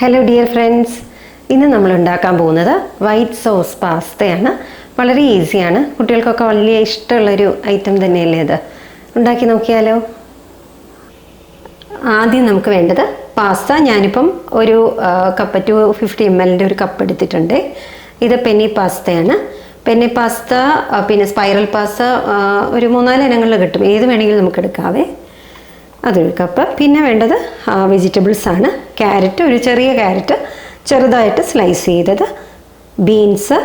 Hello dear friends ഇന്ന് നമ്മൾ ഉണ്ടാക്കാൻ പോകുന്നത് വൈറ്റ് സോസ് പാസ്തയാണ് വളരെ ഈസിയാണ് കുട്ടികൾക്കൊക്കെ വലിയ ഇഷ്ടമുള്ളൊരു ഐറ്റം തന്നെയല്ലേ ഇത്. ഉണ്ടാക്കി നോക്കിയാലോ? ആദ്യം നമുക്ക് വേണ്ടത് പാസ്ത ഞാനിപ്പം ഒരു കപ്പ് ടു ഫിഫ്റ്റി എം എല്ലിന്റെ ഒരു കപ്പ് എടുത്തിട്ടുണ്ട്. ഇത് പെന്നി പാസ്തയാണ് പെന്നി പാസ്ത പിന്നെ സ്പൈറൽ പാസ്ത ഒരു മൂന്നാൽ ഇനങ്ങളിൽ കിട്ടും. ഏത് വേണമെങ്കിലും നമുക്ക് എടുക്കാവേ. അതൊരു കപ്പ് പിന്നെ വേണ്ടത് വെജിറ്റബിൾസ് ആണ്. ക്യാരറ്റ് ഒരു ചെറിയ ക്യാരറ്റ് ചെറുതായിട്ട് സ്ലൈസ് ചെയ്തത്. ബീൻസ്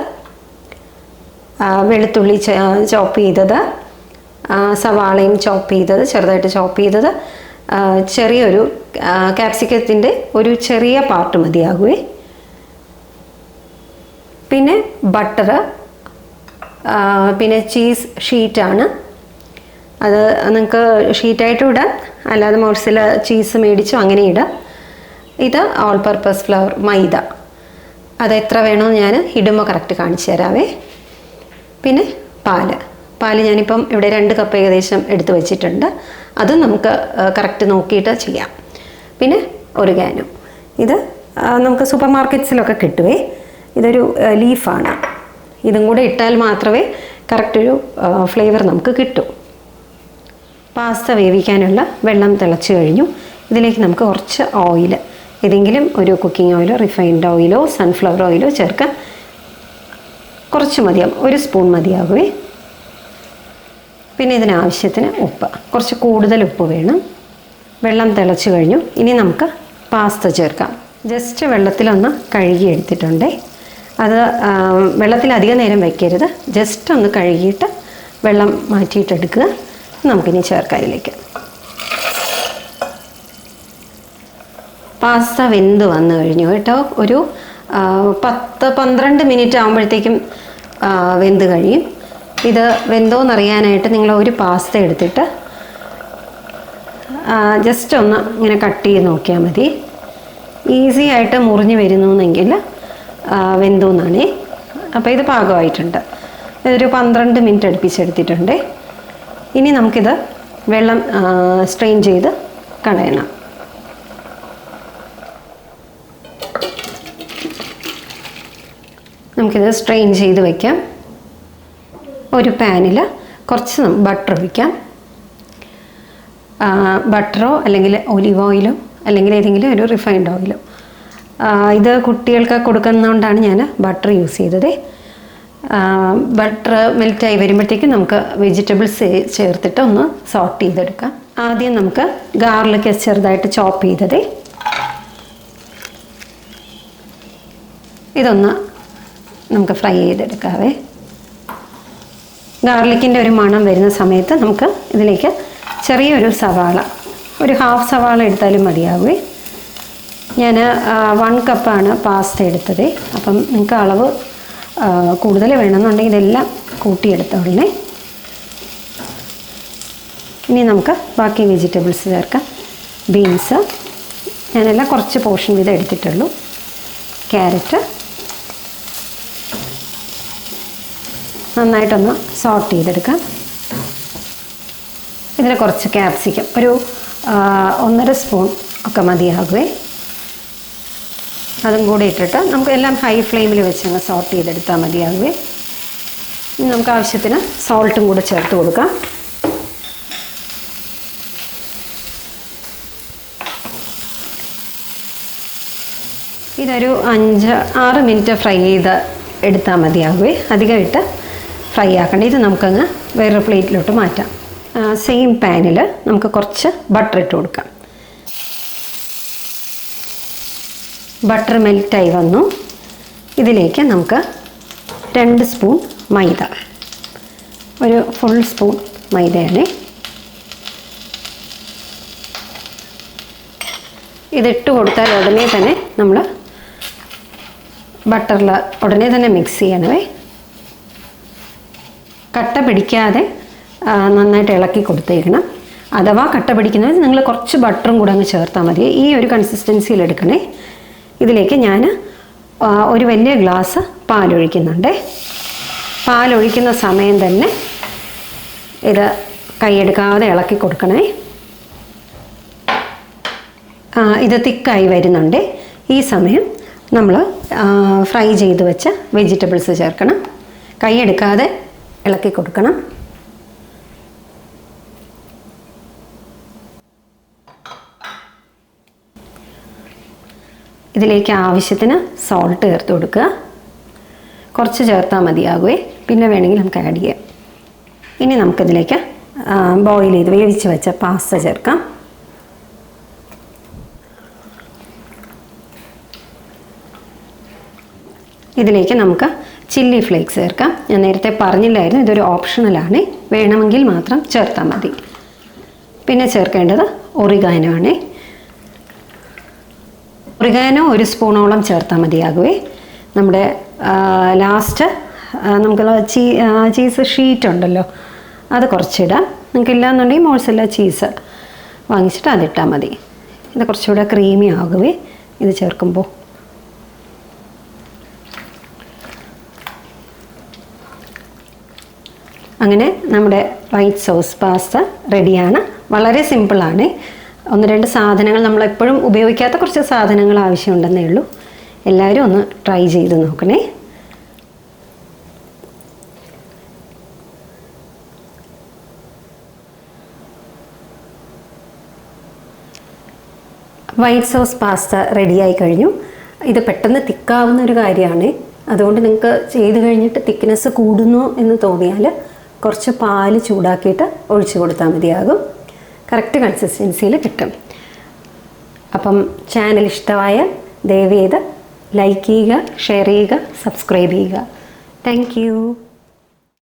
വെളുത്തുള്ളി ചോപ്പ് ചെയ്തത്. സവാളയും ചോപ്പ് ചെയ്തത് ചെറുതായിട്ട് ചോപ്പ് ചെയ്തത്. ചെറിയൊരു ക്യാപ്സിക്കത്തിന്റെ ഒരു ചെറിയ പാർട്ട് മതിയാകുവേ പിന്നെ ബട്ടർ പിന്നെ ചീസ് ഷീറ്റാണ് അത് നിങ്ങൾക്ക് ഷീറ്റായിട്ട് ഇടാം. അല്ലാതെ മോഴ്സില ചീസ് മേടിച്ചോ അങ്ങനെ ഇടാം. ഇത് ഓൾ പർപ്പസ് ഫ്ലവർ മൈദ. അത് എത്ര വേണമെന്ന് ഞാൻ ഇടുമ്പോൾ കറക്റ്റ് കാണിച്ചു തരാവേ. പിന്നെ പാൽ. പാൽ ഞാനിപ്പം ഇവിടെ രണ്ട് കപ്പ് ഏകദേശം എടുത്തു വെച്ചിട്ടുണ്ട്. അത് നമുക്ക് കറക്റ്റ് നോക്കിയിട്ട് ചെയ്യാം. പിന്നെ ഒരു ഒറിഗാനോ ഇത് നമുക്ക് സൂപ്പർ മാർക്കറ്റ്സിലൊക്കെ കിട്ടുവേ. ഇതൊരു ലീഫാണ് ഇതും കൂടെ ഇട്ടാൽ മാത്രമേ കറക്റ്റ് ഒരു ഫ്ലേവർ നമുക്ക് കിട്ടൂ. പാസ്ത വേവിക്കാനുള്ള വെള്ളം തിളച്ചു കഴിഞ്ഞു. ഇതിലേക്ക് നമുക്ക് കുറച്ച് ഓയിൽ ഏതെങ്കിലും ഒരു കുക്കിംഗ് ഓയിലോ റിഫൈൻഡ് ഓയിലോ സൺഫ്ലവർ ഓയിലോ ചേർക്കാം. കുറച്ച് മതിയാവും ഒരു സ്പൂൺ മതിയാകുമേ പിന്നെ ഇതിനാവശ്യത്തിന് ഉപ്പ് കുറച്ച് കൂടുതൽ ഉപ്പ് വേണം. വെള്ളം തിളച്ചു കഴിഞ്ഞു. ഇനി നമുക്ക് പാസ്ത ചേർക്കാം. ജസ്റ്റ് വെള്ളത്തിലൊന്ന് കഴുകി എടുത്തിട്ടുണ്ടേ അത് വെള്ളത്തിൽ അധികം നേരം വയ്ക്കരുത് ജസ്റ്റ് ഒന്ന് കഴുകിയിട്ട് വെള്ളം മാറ്റിയിട്ടെടുക്കുക. നമുക്കിനി ചേർക്കാം ഇതിലേക്ക് പാസ്ത വെന്ത് വന്നു കഴിഞ്ഞു കേട്ടോ. ഒരു പത്ത് പന്ത്രണ്ട് മിനിറ്റ് ആകുമ്പോഴത്തേക്കും വെന്ത് കഴിയും. ഇത് വെന്തോന്നറിയാനായിട്ട് നിങ്ങൾ ഒരു പാസ്ത എടുത്തിട്ട് ജസ്റ്റ് ഒന്ന് ഇങ്ങനെ കട്ട് ചെയ്ത് നോക്കിയാൽ മതി. ഈസി ആയിട്ട് മുറിഞ്ഞ് വരുന്നുവെങ്കിൽ വെന്തോന്നാണേ. അപ്പോൾ ഇത് പാകമായിട്ടുണ്ട്. ഒരു പന്ത്രണ്ട് മിനിറ്റ് അടുപ്പിച്ചെടുത്തിട്ടുണ്ട്. ഇനി നമുക്കിത് വെള്ളം സ്ട്രെയിൻ ചെയ്ത് കളയണം നമുക്കിത് സ്ട്രെയിൻ ചെയ്ത് വയ്ക്കാം ഒരു പാനിൽ കുറച്ച് ബട്ടർ ഒഴിക്കാം. ബട്ടറോ അല്ലെങ്കിൽ ഒലിവ് ഓയിലോ അല്ലെങ്കിൽ ഏതെങ്കിലും ഒരു റിഫൈൻഡ് ഓയിലോ ഇത് കുട്ടികൾക്ക് കൊടുക്കുന്നതുകൊണ്ടാണ് ഞാൻ ബട്ടർ യൂസ് ചെയ്തത്. ബട്ടർ മെൽറ്റായി വരുമ്പോഴത്തേക്കും നമുക്ക് വെജിറ്റബിൾസ് ചേർത്തിട്ട് ഒന്ന് സോട്ട് ചെയ്തെടുക്കാം. ആദ്യം നമുക്ക് ഗാർലിക് ചെറുതായിട്ട് ചോപ്പ് ചെയ്തത്. ഇതൊന്ന് നമുക്ക് ഫ്രൈ ചെയ്തെടുക്കാവേ. ഗാർലിക്കിന്റെ ഒരു മണം വരുന്ന സമയത്ത് നമുക്ക് ഇതിലേക്ക് ചെറിയൊരു സവാള ഒരു ഹാഫ് സവാള എടുത്താലും മതിയാകുമേ ഞാൻ വൺ കപ്പാണ് പാസ്ത എടുത്തത്. അപ്പം നിങ്ങൾക്ക് അളവ് കൂടുതൽ വേണമെന്നുണ്ടെങ്കിൽ ഇതെല്ലാം കൂട്ടിയെടുത്തോളണേ ഇനി നമുക്ക് ബാക്കി വെജിറ്റബിൾസ് ചേർക്കാം. ബീൻസ് ഞാനെല്ലാം കുറച്ച് പോർഷൻ വീതം എടുത്തിട്ടുള്ളൂ. ക്യാരറ്റ് നന്നായിട്ടൊന്ന് സോട്ട് ചെയ്തെടുക്കാം. ഇതിൽ കുറച്ച് ക്യാപ്സിക്കം ഒരു ഒന്നര സ്പൂൺ ഒക്കെ മതിയാകുമേ അതും കൂടി ഇട്ടിട്ട് നമുക്ക് എല്ലാം ഹൈ ഫ്ലെയിമിൽ വെച്ച് അങ്ങ് സോട്ട് ചെയ്തെടുത്താൽ മതിയാകുമേ ഇനി നമുക്ക് ആവശ്യത്തിന് സോൾട്ടും കൂടെ ചേർത്ത് കൊടുക്കാം. ഇതൊരു അഞ്ച് ആറ് മിനിറ്റ് ഫ്രൈ ചെയ്ത് എടുത്താൽ മതിയാകുമേ അധികം ഇട്ട് ഫ്രൈ ആക്കണ്ട. ഇത് നമുക്കങ്ങ് വേറൊരു പ്ലേറ്റിലോട്ട് മാറ്റാം. സെയിം പാനിൽ നമുക്ക് കുറച്ച് ബട്ടർ ഇട്ട് കൊടുക്കാം. ബട്ടർ മെൽറ്റായി വന്നു. ഇതിലേക്ക് നമുക്ക് രണ്ട് സ്പൂൺ മൈദ. ഒരു ഫുൾ സ്പൂൺ മൈദയാണ്. ഇതിട്ട് കൊടുത്താൽ ഉടനെ തന്നെ നമ്മൾ ബട്ടറിൽ ഉടനെ തന്നെ മിക്സ് ചെയ്യണമേ കട്ട പിടിക്കാതെ നന്നായിട്ട് ഇളക്കി കൊടുത്തേക്കണം. അഥവാ കട്ട പിടിക്കുന്നത് നിങ്ങൾ കുറച്ച് ബട്ടറും കൂടെ അങ്ങ് ചേർത്താൽ മതി. ഈ ഒരു കൺസിസ്റ്റൻസിയിൽ എടുക്കണേ. ഇതിലേക്ക് ഞാൻ ഒരു വലിയ ഗ്ലാസ് പാലൊഴിക്കുന്നുണ്ട്. പാലൊഴിക്കുന്ന സമയം തന്നെ ഇത് കൈയെടുക്കാതെ ഇളക്കി കൊടുക്കണേ. ഇത് തിക്കായി വരുന്നുണ്ട്. ഈ സമയം നമ്മൾ ഫ്രൈ ചെയ്ത് വെച്ച വെജിറ്റബിൾസ് ചേർക്കണം. കൈയെടുക്കാതെ ഇളക്കി കൊടുക്കണം. ഇതിലേക്ക് ആവശ്യത്തിന് സോൾട്ട് ചേർത്ത് കൊടുക്കുക. കുറച്ച് ചേർത്താൽ മതിയാകുമേ പിന്നെ വേണമെങ്കിൽ നമുക്ക് ആഡ് ചെയ്യാം. ഇനി നമുക്കിതിലേക്ക് ബോയിൽ ചെയ്ത് വേവിച്ച് വെച്ച പാസ്ത ചേർക്കാം. ഇതിലേക്ക് നമുക്ക് ചില്ലി ഫ്ലേക്സ് ചേർക്കാം. ഞാൻ നേരത്തെ പറഞ്ഞില്ലായിരുന്നു ഇതൊരു ഓപ്ഷണലാണ് വേണമെങ്കിൽ മാത്രം ചേർത്താൽ മതി. പിന്നെ ചേർക്കേണ്ടത് ഒറിഗാനോ ആണ്. ഒറിഗാനോ ഒരു സ്പൂണോളം ചേർത്താൽ മതിയാകുമേ നമ്മുടെ ലാസ്റ്റ് നമുക്ക് ചീ ചീസ് ഷീറ്റ് ഉണ്ടല്ലോ അത് കുറച്ചിടാം. നിങ്ങൾക്ക് ഇല്ലാന്നുണ്ടെങ്കിൽ മോൾസല്ല ചീസ് വാങ്ങിച്ചിട്ട് അതിട്ടാൽ മതി. ഇത് കുറച്ചുകൂടെ ക്രീമി ആകുമേ ഇത് ചേർക്കുമ്പോൾ അങ്ങനെ നമ്മുടെ വൈറ്റ് സോസ് പാസ്ത റെഡിയാണ്. വളരെ സിമ്പിളാണ്. ഒന്ന് രണ്ട് സാധനങ്ങൾ നമ്മൾ എപ്പോഴും ഉപയോഗിക്കാത്ത കുറച്ച് സാധനങ്ങൾ ആവശ്യമുണ്ടെന്നേ ഉള്ളൂ. എല്ലാവരും ഒന്ന് ട്രൈ ചെയ്ത് നോക്കണേ. വൈറ്റ് സോസ് പാസ്ത റെഡിയായി കഴിഞ്ഞു. ഇത് പെട്ടെന്ന് തിക്കാവുന്ന ഒരു കാര്യമാണ്. അതുകൊണ്ട് നിങ്ങൾക്ക് ചെയ്ത് കഴിഞ്ഞിട്ട് തിക്നെസ് കൂടുന്നു എന്ന് തോന്നിയാൽ കുറച്ച് പാൽ ചൂടാക്കിയിട്ട് ഒഴിച്ചു കൊടുത്താൽ മതിയാകും. കറക്റ്റ് കൺസിസ്റ്റൻസിയിൽ കിട്ടും. അപ്പം ചാനൽ ഇഷ്ടമായ ദയവ് ചെയ്ത് ലൈക്ക് ചെയ്യുക ഷെയർ ചെയ്യുക സബ്സ്ക്രൈബ് ചെയ്യുക. താങ്ക്